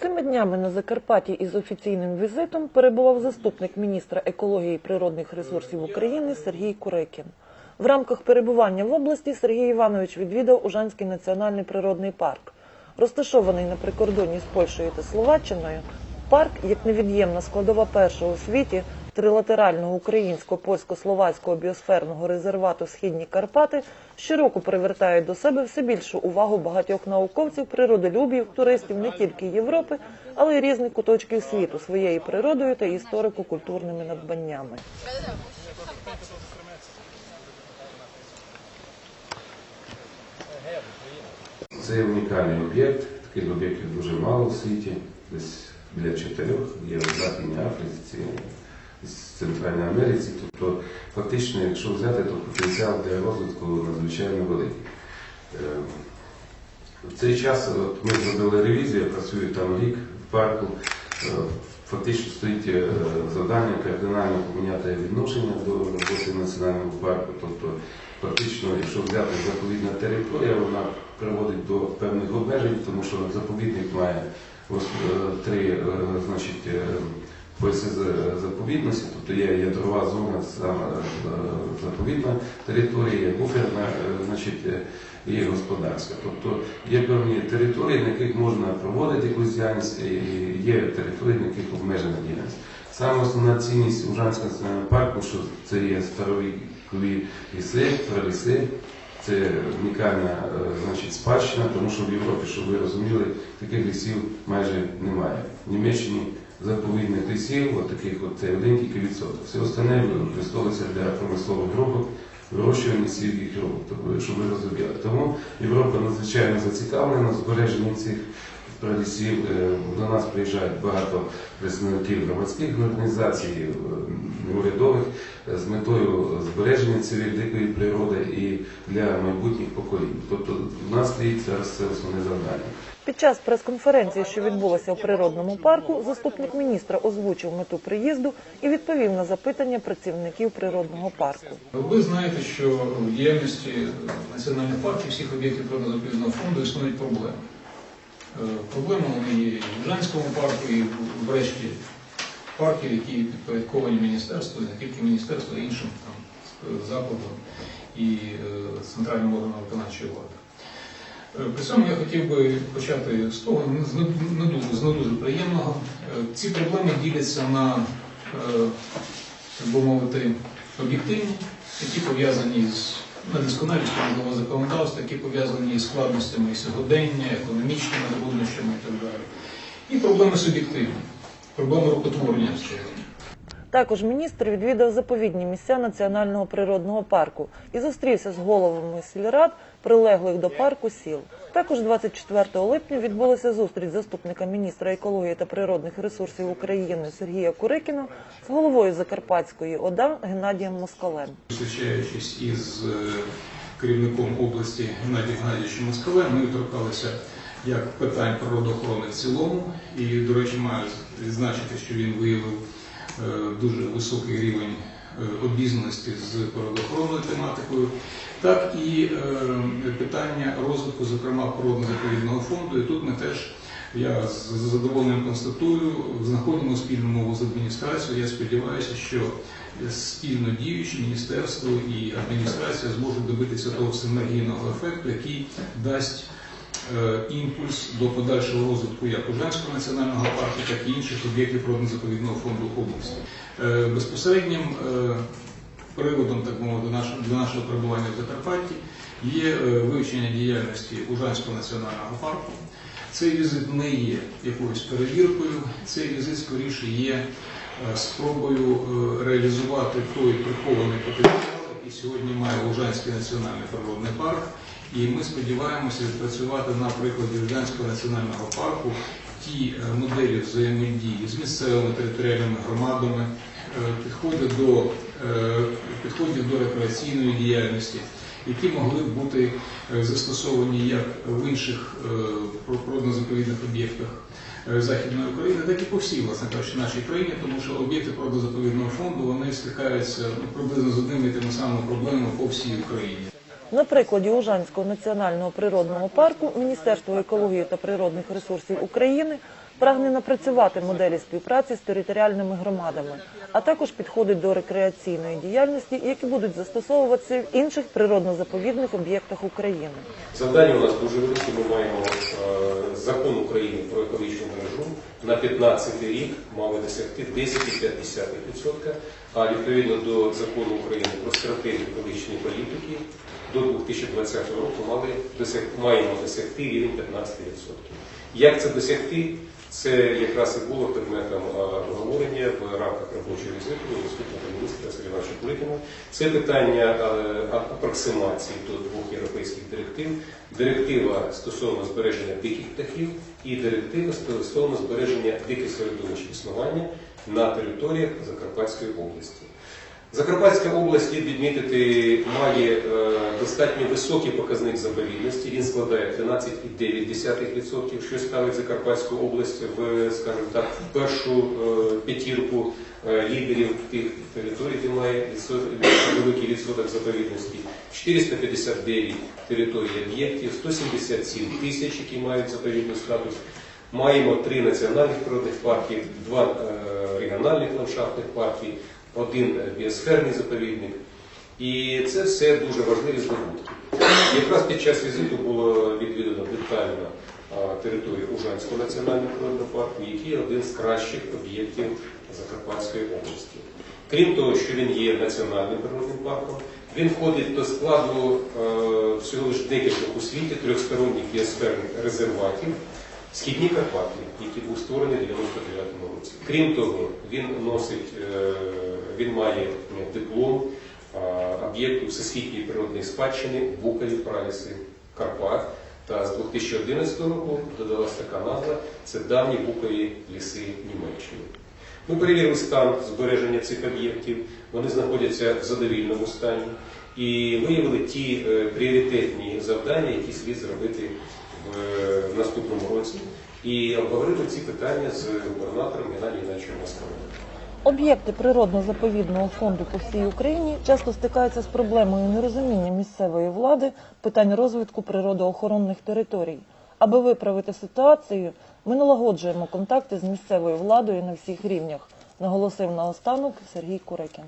Цими днями на Закарпатті із офіційним візитом перебував заступник міністра екології і природних ресурсів України Сергій Курекін. В рамках перебування в області Сергій Іванович відвідав Ужанський національний природний парк. Розташований на прикордоні з Польщею та Словаччиною, парк, як невід'ємна складова першого у світі трилатерального українсько-польсько-словацького біосферного резервату Східні Карпати, щороку привертає до себе все більшу увагу багатьох науковців, природолюбів, туристів не тільки Європи, але й різних куточків світу своєю природою та історико-культурними надбаннями. Це унікальний об'єкт, таких об'єктів дуже мало в світі, десь біля чотирьох, є в Західній Африці, з Центральній Америці. Тобто, фактично, якщо взяти, то потенціал для розвитку надзвичайно великий. Е, В цей час от, ми зробили ревізію, я працюю там рік в парку. Е, Фактично стоїть е, завдання кардинально поміняти відношення до роботи національного парку. Тобто, фактично, якщо взяти заповідна територія, вона приводить до певних обмежень, тому що заповідник має е, три е, значить, пояси з- заповідності, тобто є ядрова зона, сама е, заповідна територія, буферна, е, значить, е, і господарська. Тобто є певні території, на яких можна проводити якусь діяльність, і є території, на яких обмежена діяльність. Саме основна цінність Ужанського національного парку, що це є старовікові ліси, праліси, це унікальна е, значить, спадщина, тому що в Європі, щоб ви розуміли, таких лісів майже немає. В Німеччині заповідних лісів, от таких от це один тільки відсоток. Все остальне використовується для промислових робот, вирощування сільських робот, тобто, щоб ви розуміли. Тому Європа надзвичайно зацікавлена збереженням цих пралісів. Е, До нас приїжджають багато представників громадських організацій, е, неурядових е, з метою збереження цієї дикої природи і для майбутніх поколінь. Тобто в нас стоїть зараз це основне завдання. Під час прес-конференції, що відбулася у природному парку, заступник міністра озвучив мету приїзду і відповів на запитання працівників природного парку. Ви знаєте, що в діяльності національних парків всіх об'єктів природно-заповідного фонду існують проблеми. Е, Проблеми вони є і в Ужанському парку, і в решті парків, які підпорядковані міністерству, не тільки міністерству, а іншим там, е, закладам і е, центральним органам виконавчої влади. При цьому я хотів би почати з того, не- дуже, з не дуже приємного. Ці проблеми діляться на, так би мовити, об'єктивні, які пов'язані з недосконалістю можливо законодавства, які пов'язані із складностями сьогодення, економічними труднощами і так далі. І проблеми суб'єктивні, проблеми рукотворення. Також міністр відвідав заповідні місця національного природного парку і зустрівся з головами сільрад, прилеглих до парку сіл. Також 24 липня відбулася зустріч заступника міністра екології та природних ресурсів України Сергія Курикіна з головою Закарпатської ОДА Геннадієм Москалем. Зустрічаючись із е, керівником області Геннадієм Геннадійовичем Москалем, ми торкалися як питань природоохорони в цілому. І, до речі, маю відзначити, що він виявив дуже високий рівень е, обізнаності з природоохоронною тематикою, так і е, питання розвитку, зокрема, природно-заповідного фонду. І тут ми теж я з задоволенням констатую, знаходимо спільну мову з адміністрацією. Я сподіваюся, що спільно діючі міністерство і адміністрація зможуть добитися того синергійного ефекту, який дасть е, імпульс до подальшого розвитку як Ужанського національного парку, так і інших об'єктів природно-заповідного фонду області. Е, Безпосереднім е, приводом, так мовити, для нашого- перебування в Закарпатті є е, вивчення діяльності Ужанського національного парку. Цей візит не є якоюсь перевіркою, цей візит скоріше є е, спробою е, реалізувати той прихований потенціал, який сьогодні має Лужанський національний природний парк. І ми сподіваємося відпрацювати на прикладі Лужанського національного парку ті е, моделі взаємодії з місцевими територіальними громадами, е, підходи до, е, підходів до рекреаційної діяльності, які могли б бути застосовані як в інших природно-заповідних об'єктах Західної України, так і по всій, власне кажучи, нашій країні, тому що об'єкти природно-заповідного фонду вони стикаються ну, приблизно з одними і тими самими проблемами по всій Україні. На прикладі Ужанського національного природного парку Міністерство екології та природних ресурсів України прагне напрацювати моделі співпраці з територіальними громадами, а також підходить до рекреаційної діяльності, які будуть застосовуватися в інших природно-заповідних об'єктах України. Завдання у нас дуже велике. Ми маємо е, закон України про екологічну мережу на 15 рік мали досягти 10,5%, а відповідно до закону України про стратегію екологічної політики до 2020 року мали досяг, маємо досягти рівень 15%. Як це досягти? Це якраз і було предметом обговорення в рамках робочого візиту заступника міністра Сергія Івановича. Це питання апроксимації до двох європейських директив. Директива стосовно збереження диких птахів і директива стосовно збереження диких середовищ існування на територіях Закарпатської області. Закарпатська область, слід відмітити, має е, достатньо високий показник заповідності. Він складає 13,9%, що ставить Закарпатську область в, скажімо так, першу е, п'ятірку е, лідерів тих територій, де має великий відсоток заповідності. 459 територій об'єктів, 177 тисяч, які мають заповідний статус. Маємо три національних природних парки, два регіональних ландшафтних парки, один біосферний заповідник. І це все дуже важливі здобутки. Якраз під час візиту було відвідано детально територію Ужанського національного природного парку, який є один з кращих об'єктів Закарпатської області. Крім того, що він є національним природним парком, він входить до складу е, всього лише декількох у світі трьохсторонніх біосферних резерватів Східні Карпати, який був створений в 99-му році. Крім того, він носить, е, він має е, диплом е, об'єкту всесвітньої природної спадщини Букові праліси Карпат. Та з 2011 року додалась така назва це давні букові ліси Німеччини. Ми перевірили стан збереження цих об'єктів, вони знаходяться в задовільному стані і виявили ті пріоритетні завдання, які слід зробити в, е, наступному році. І обговорили ці питання з губернатором Геннадієм Геннадійовичем Москалем. Об'єкти природно-заповідного фонду по всій Україні часто стикаються з проблемою нерозуміння місцевої влади питань розвитку природоохоронних територій. Аби виправити ситуацію, ми налагоджуємо контакти з місцевою владою на всіх рівнях, наголосив наостанок Сергій Курекін.